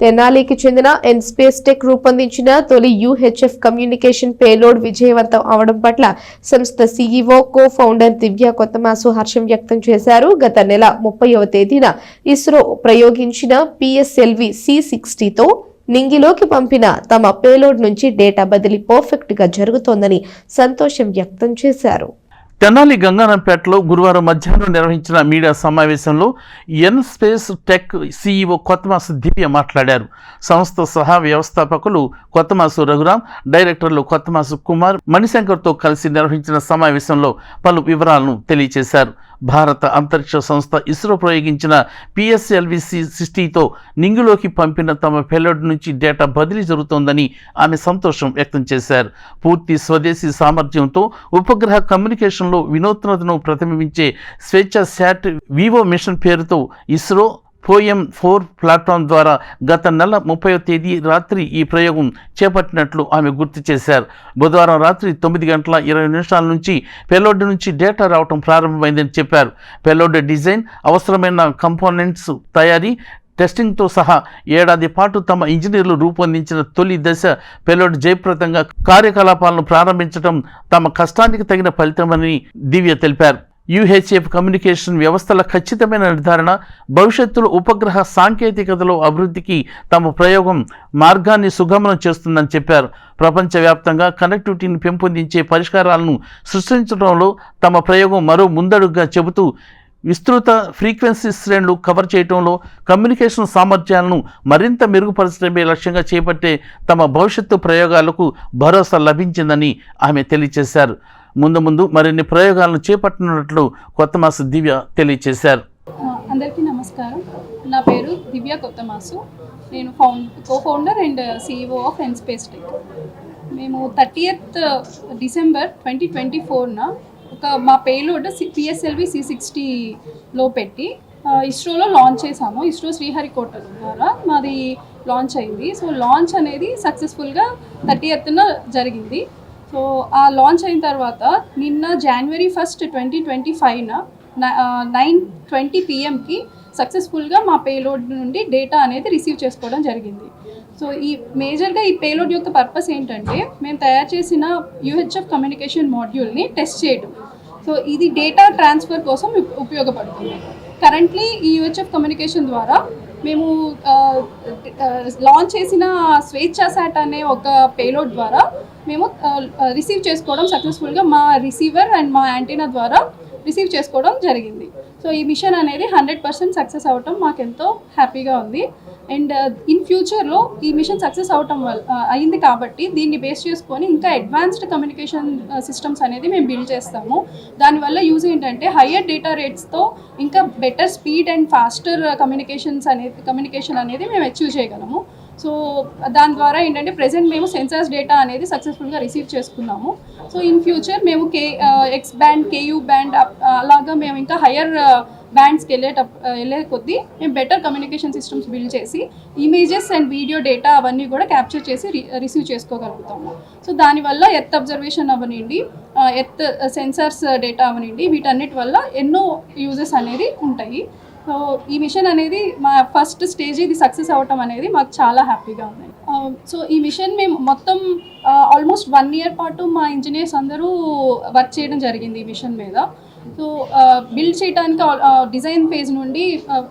తెనాలికి చెందిన ఎన్స్పేస్ టెక్ రూపొందించిన తొలి యూహెచ్ఎఫ్ కమ్యూనికేషన్ పేలోడ్ విజయవంతం అవడం పట్ల సంస్థ సీఈఓ కో ఫౌండర్ దివ్య కొత్తమాసు హర్షం వ్యక్తం చేశారు. గత నెల ముప్పైవ తేదీన ఇస్రో ప్రయోగించిన పిఎస్ఎల్వి సి సిక్స్టీతో నింగిలోకి పంపిన తమ పేలోడ్ నుంచి డేటా బదిలీ పర్ఫెక్ట్గా జరుగుతోందని సంతోషం వ్యక్తం చేశారు. తెనాలి గంగానంపేటలో గురువారం మధ్యాహ్నం నిర్వహించిన మీడియా సమావేశంలో N space tech CEO Kothamasu Divya మాట్లాడారు. సంస్థ సహా వ్యవస్థాపకులు కొత్తమాసు రఘురాం డైరెక్టర్లు కొత్తమాసు కుమార్ మణిశంకర్తో కలిసి నిర్వహించిన సమావేశంలో పలు వివరాలను తెలియజేశారు భారత అంతరిక్ష సంస్థ ఇస్రో ప్రయోగించిన పిఎస్ఎల్విసి సిస్టీతో నింగులోకి పంపిన తమ పెల్లడి నుంచి డేటా బదిలీ జరుగుతోందని ఆమె సంతోషం వ్యక్తం చేశారు. పూర్తి స్వదేశీ సామర్థ్యంతో ఉపగ్రహ కమ్యూనికేషన్ కమ్యూనికేషన్లో వినూత్నతను ప్రతిబింబించే స్వేచ్ఛ శాట్ వివో మిషన్ పేరుతో ఇస్రో పోఎం ఫోర్ ప్లాట్ఫామ్ ద్వారా గత నెల ముప్పై తేదీ రాత్రి ఈ ప్రయోగం చేపట్టినట్లు ఆమె గుర్తు చేశారు. బుధవారం రాత్రి తొమ్మిది గంటల ఇరవై నిమిషాల నుంచి పెలోడ్ నుంచి డేటా రావడం ప్రారంభమైందని చెప్పారు. పెలోడ్ డిజైన్ అవసరమైన కంపోనెంట్స్ తయారీ టెస్టింగ్తో సహా ఏడాది పాటు తమ ఇంజనీర్లు రూపొందించిన తొలి దశ పెలోడ్ జయప్రదంగా కార్యకలాపాలను ప్రారంభించడం తమ కష్టానికి తగిన ఫలితమని దివ్య తెలిపారు. యుహెచ్ఎఫ్ కమ్యూనికేషన్ వ్యవస్థల ఖచ్చితమైన నిర్ధారణ భవిష్యత్తులో ఉపగ్రహ సాంకేతికతలో అభివృద్ధికి తమ ప్రయోగం మార్గాన్ని సుగమనం చేస్తుందని చెప్పారు. ప్రపంచవ్యాప్తంగా కనెక్టివిటీని పెంపొందించే పరిష్కారాలను సృష్టించడంలో తమ ప్రయోగం మరో ముందడుగుగా చెబుతూ విస్తృత ఫ్రీక్వెన్సీ శ్రేణులు కవర్ చేయడంలో కమ్యూనికేషన్ సామర్థ్యాలను మరింత మెరుగుపరచడమే లక్ష్యంగా చేపట్టే తమ భవిష్యత్తు ప్రయోగాలకు భరోసా లభించిందని ఆమె తెలియజేశారు. ముందు ముందు మరిన్ని ప్రయోగాలను చేపట్టనున్నట్లు కొత్త మాసు దివ్య తెలియజేశారు. అందరికీ నమస్కారం. నా పేరు దివ్య కొత్తమాసు. నేను found co founder and CEO of NSpace Tech మేము థర్టీ డిసెంబర్ ట్వంటీ ట్వంటీ ఫోర్న ఒక మా పేలోడ్ పిఎస్ఎల్వి సి సిక్స్టీలో పెట్టి ఇస్రోలో లాంచ్ చేసాము. ఇస్రో శ్రీహరికోట ద్వారా మాది లాంచ్ అయింది. సో లాంచ్ అనేది సక్సెస్ఫుల్గా థర్టీ ఎత్తున జరిగింది. సో ఆ లాంచ్ అయిన తర్వాత నిన్న జనవరి ఫస్ట్ ట్వంటీ ట్వంటీ ఫైవ్న నైన్ ట్వంటీ పిఎంకి సక్సెస్ఫుల్గా మా పేలోడ్ నుండి డేటా అనేది రిసీవ్ చేసుకోవడం జరిగింది. సో ఈ మేజర్గా ఈ పేలోడ్ యొక్క పర్పస్ ఏంటంటే మేము తయారు చేసిన యూహెచ్ఎఫ్ కమ్యూనికేషన్ మాడ్యూల్ని టెస్ట్ చేయడం సో ఇది డేటా ట్రాన్స్ఫర్ కోసం ఉపయోగపడుతుంది. కరెంట్లీ ఈ యూహెచ్ఎఫ్ కమ్యూనికేషన్ ద్వారా మేము లాంచ్ చేసిన స్వేచ్ఛ శాట్ అనే ఒక పేలోడ్ ద్వారా మేము రిసీవ్ చేసుకోవడం సక్సెస్ఫుల్గా మా రిసీవర్ అండ్ మా యాంటీనా ద్వారా రిసీవ్ చేసుకోవడం జరిగింది. సో ఈ మిషన్ అనేది హండ్రెడ్ పర్సెంట్ సక్సెస్ అవటం మాకెంతో హ్యాపీగా ఉంది. అండ్ ఇన్ ఫ్యూచర్లో ఈ మిషన్ సక్సెస్ అవటం వల్ల uh, అయింది కాబట్టి దీన్ని బేస్ చేసుకొని ఇంకా అడ్వాన్స్డ్ కమ్యూనికేషన్ సిస్టమ్స్ అనేది మేము బిల్డ్ చేస్తాము. దానివల్ల యూజ్ ఏంటంటే హయ్యర్ డేటా రేట్స్తో ఇంకా better speed and faster communications అనేది కమ్యూనికేషన్ అనేది మేము అచీవ్ చేయగలము. సో దాని ద్వారా ఏంటంటే ప్రెసెంట్ మేము సెన్సార్స్ డేటా అనేది సక్సెస్ఫుల్గా రిసీవ్ చేసుకున్నాము. సో ఇన్ ఫ్యూచర్ మేము K X band Ku band అలాగా మేము ఇంకా హయ్యర్ బ్యాండ్స్కి uh, వెళ్ళేటప్ uh, వెళ్ళే కొద్దీ మేము బెటర్ కమ్యూనికేషన్ సిస్టమ్స్ బిల్డ్ చేసి ఇమేజెస్ అండ్ వీడియో డేటా అవన్నీ కూడా క్యాప్చర్ చేసి రిసీవ్ చేసుకోగలుగుతాము. సో దానివల్ల ఎర్త్ అబ్జర్వేషన్ అవనండి ఎర్త్ సెన్సార్స్ డేటా అవనండి వీటన్నిటి వల్ల ఎన్నో యూజెస్ అనేది ఉంటాయి. సో ఈ మిషన్ అనేది మా ఫస్ట్ స్టేజ్ ఇది సక్సెస్ అవ్వటం అనేది మాకు చాలా హ్యాపీగా ఉంది. Um, సో ఈ మిషన్ మేము మొత్తం ఆల్మోస్ట్ వన్ ఇయర్ పాటు మా ఇంజనీర్స్ అందరూ వర్క్ చేయడం జరిగింది ఈ మిషన్ మీద. సో బిల్డ్ చేయడానికి డిజైన్ ఫేజ్ నుండి uh,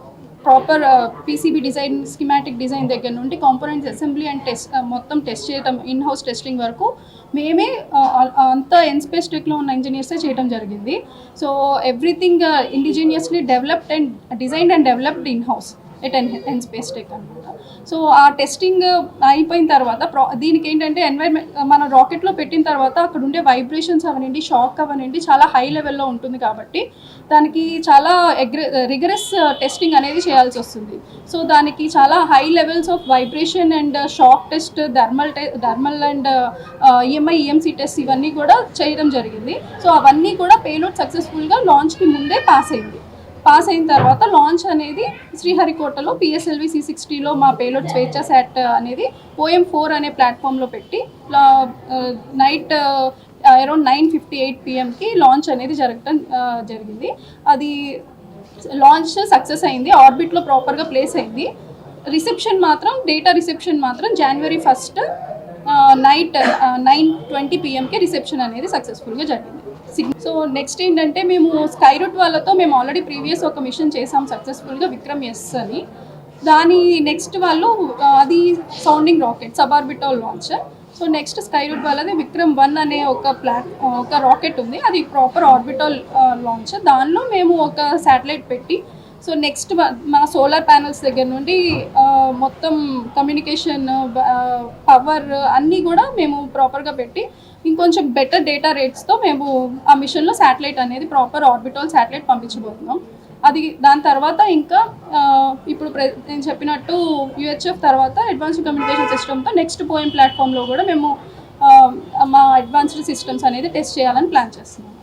proper PCB design schematic design దగ్గర నుండి కాంపోనెంట్స్ అసెంబ్లీ అండ్ టెస్ట్ మొత్తం టెస్ట్ చేయడం ఇన్ హౌస్ టెస్టింగ్ వరకు మేమే uh, అంత అంతా ఎన్స్పేస్ టెక్లో ఉన్న ఇంజనీర్సే చేయడం జరిగింది. So everything indigenously developed and designed and developed in house at N N Space Tech అనమాట సో ఆ టెస్టింగ్ అయిపోయిన తర్వాత ప్రా దీనికి ఏంటంటే ఎన్వైర్మెంట్ మన రాకెట్లో పెట్టిన తర్వాత అక్కడ ఉండే వైబ్రేషన్స్ అవనండి షాక్ అవనండి చాలా హై లెవెల్లో ఉంటుంది కాబట్టి దానికి చాలా ఎగ్రె రిగరస్ టెస్టింగ్ అనేది చేయాల్సి వస్తుంది. సో దానికి చాలా high levels of vibration and shock test thermal టె thermal and EMI EMC test ఇవన్నీ కూడా చేయడం జరిగింది. సో అవన్నీ కూడా పేలోడ్ సక్సెస్ఫుల్గా లాంచ్కి ముందే పాస్ అయింది. పాస్ అయిన తర్వాత లాంచ్ అనేది శ్రీహరికోటలో పిఎస్ఎల్వి సి సిక్స్టీలో మా పేలోడ్ స్వేచ్ఛ శాట్ అనేది ఓఎం ఫోర్ అనే ప్లాట్ఫామ్లో పెట్టి night around nine fifty eight పిఎంకి launch అనేది జరగటం జరిగింది. అది లాంచ్ సక్సెస్ అయింది ఆర్బిట్లో ప్రాపర్గా ప్లేస్ అయింది. రిసెప్షన్ మాత్రం డేటా రిసెప్షన్ మాత్రం January first night nine twenty పిఎంకి reception అనేది సక్సెస్ఫుల్గా జరిగింది. సో నెక్స్ట్ ఏంటంటే మేము స్కై రూట్ వాళ్ళతో మేము ఆల్రెడీ ప్రీవియస్ ఒక మిషన్ చేసాం సక్సెస్ఫుల్గా విక్రమ్ ఎస్ అని. దాని నెక్స్ట్ వాళ్ళు అది sounding rocket suborbital launcher so next Skyroot వాళ్ళది విక్రమ్ వన్ అనే ఒక ప్లాట్ ఒక రాకెట్ ఉంది. అది ప్రాపర్ ఆర్బిటల్ లాంచ్ దానిలో మేము ఒక శాటిలైట్ పెట్టి సో నెక్స్ట్ మా సోలార్ ప్యానల్స్ దగ్గర నుండి మొత్తం కమ్యూనికేషన్ పవర్ అన్నీ కూడా మేము ప్రాపర్గా పెట్టి ఇంకొంచెం బెటర్ డేటా రేట్స్తో మేము ఆ మిషన్లో శాటిలైట్ అనేది ప్రాపర్ ఆర్బిటల్ శాటిలైట్ పంపించబోతున్నాం. అది దాని తర్వాత ఇంకా ఇప్పుడు ప్రె నేను చెప్పినట్టు యూహెచ్ఎఫ్ తర్వాత అడ్వాన్స్డ్ కమ్యూనికేషన్ సిస్టమ్తో నెక్స్ట్ పోయిన ప్లాట్ఫామ్లో కూడా మేము మా అడ్వాన్స్డ్ సిస్టమ్స్ అనేది టెస్ట్ చేయాలని ప్లాన్ చేస్తున్నాం.